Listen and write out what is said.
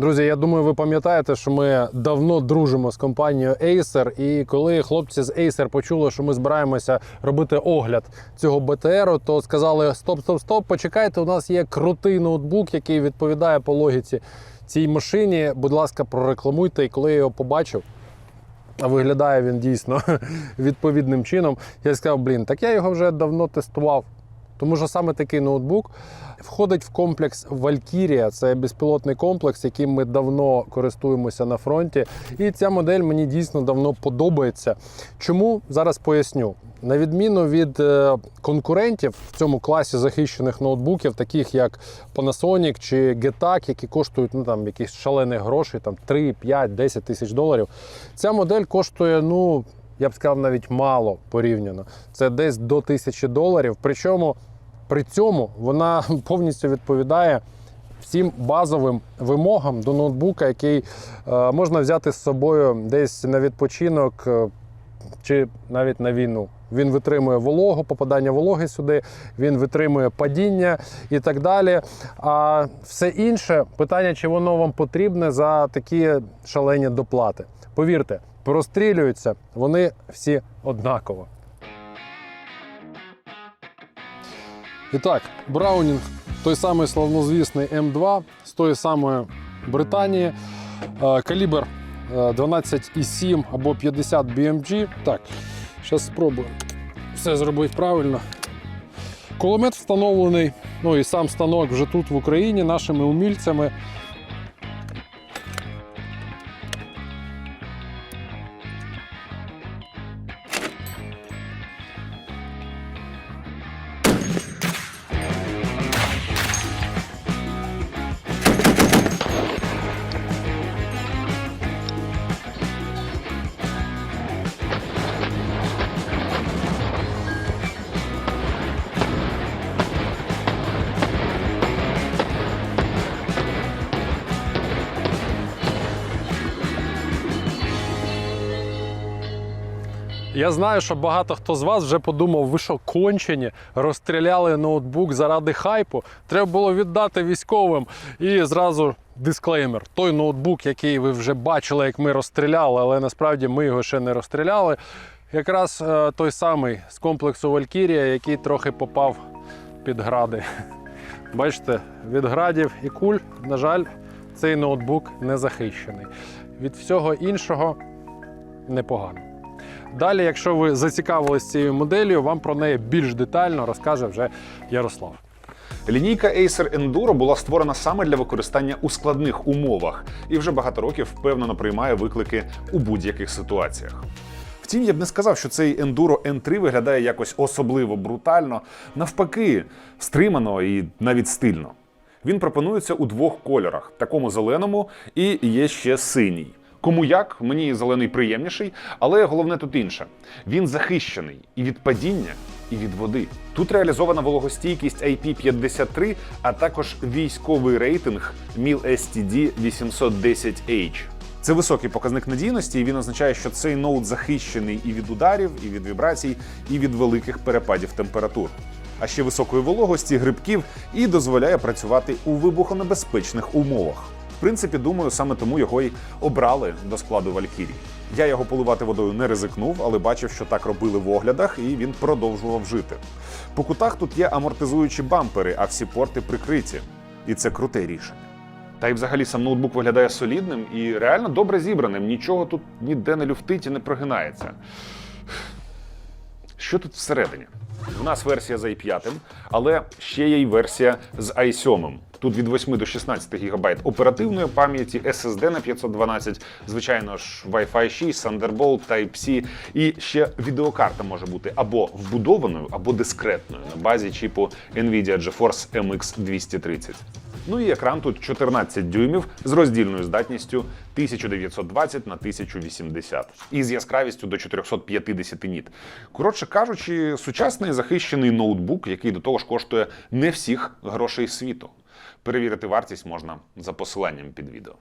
Друзі, я думаю, ви пам'ятаєте, що ми давно дружимо з компанією Acer. І коли хлопці з Acer почули, що ми збираємося робити огляд цього БТРу, то сказали: стоп, стоп, стоп, почекайте, у нас є крутий ноутбук, який відповідає по логіці цій машині. Будь ласка, прорекламуйте. І коли я його побачив. А виглядає він дійсно відповідним чином. Я сказав, блін, так я його вже давно тестував. Тому що саме такий ноутбук входить в комплекс Valkyria. Це безпілотний комплекс, яким ми давно користуємося на фронті. І ця модель мені дійсно давно подобається. Чому зараз поясню. На відміну від е, конкурентів в цьому класі захищених ноутбуків, таких як Panasonic чи Getac, які коштують ну, там, якісь шалені гроші, там 3, 5, 10 тисяч доларів, ця модель коштує, ну, я б сказав, навіть мало порівняно. Це десь до тисячі доларів. Причому при цьому вона повністю відповідає всім базовим вимогам до ноутбука, який е, можна взяти з собою десь на відпочинок е, чи навіть на війну. Він витримує вологу, попадання вологи сюди, він витримує падіння і так далі. А все інше питання, чи воно вам потрібне за такі шалені доплати. Повірте, прострілюються вони всі однаково. І так, Браунінг, той самий славнозвісний М2 з тої самої Британії. Е, Калібр е, 12,7 або 50 BMG. Так, зараз спробую все зробити правильно. Кулемет встановлений, ну і сам станок вже тут в Україні нашими умільцями. Я знаю, що багато хто з вас вже подумав, ви що кончені, розстріляли ноутбук заради хайпу. Треба було віддати військовим. І зразу дисклеймер. Той ноутбук, який ви вже бачили, як ми розстріляли, але насправді ми його ще не розстріляли. Якраз е, той самий з комплексу Valkyria, який трохи попав під гради. Бачите, від градів і куль, на жаль, цей ноутбук не захищений. Від всього іншого непогано. Далі, якщо ви зацікавились цією моделлю, вам про неї більш детально розкаже вже Ярослав. Лінійка Acer Enduro була створена саме для використання у складних умовах і вже багато років впевнено приймає виклики у будь-яких ситуаціях. Втім, я б не сказав, що цей Enduro N3 виглядає якось особливо брутально, навпаки, стримано і навіть стильно. Він пропонується у двох кольорах: такому зеленому і є ще синій. Кому як, мені зелений приємніший, але головне тут інше: він захищений і від падіння, і від води. Тут реалізована вологостійкість IP53, а також військовий рейтинг MIL STD 810H. Це високий показник надійності, і він означає, що цей ноут захищений і від ударів, і від вібрацій, і від великих перепадів температур. А ще високої вологості, грибків і дозволяє працювати у вибухонебезпечних умовах. Принципі, думаю, саме тому його й обрали до складу Валькірії. Я його поливати водою не ризикнув, але бачив, що так робили в оглядах, і він продовжував жити. По кутах тут є амортизуючі бампери, а всі порти прикриті. І це круте рішення. Та й взагалі сам ноутбук виглядає солідним і реально добре зібраним. Нічого тут ніде не люфтить і не прогинається. Що тут всередині? У нас версія з i5, але ще є й версія з i7. Тут від 8 до 16 ГБ оперативної пам'яті, SSD на 512, звичайно ж, Wi-Fi 6, Thunderbolt, Type-C. І ще відеокарта може бути або вбудованою, або дискретною на базі чіпу Nvidia GeForce MX 230. Ну і екран тут 14 дюймів з роздільною здатністю 1920 на 1080 і з яскравістю до 450 ніт. Коротше кажучи, сучасний захищений ноутбук, який до того ж коштує не всіх грошей світу. Перевірити вартість можна за посиланням під відео.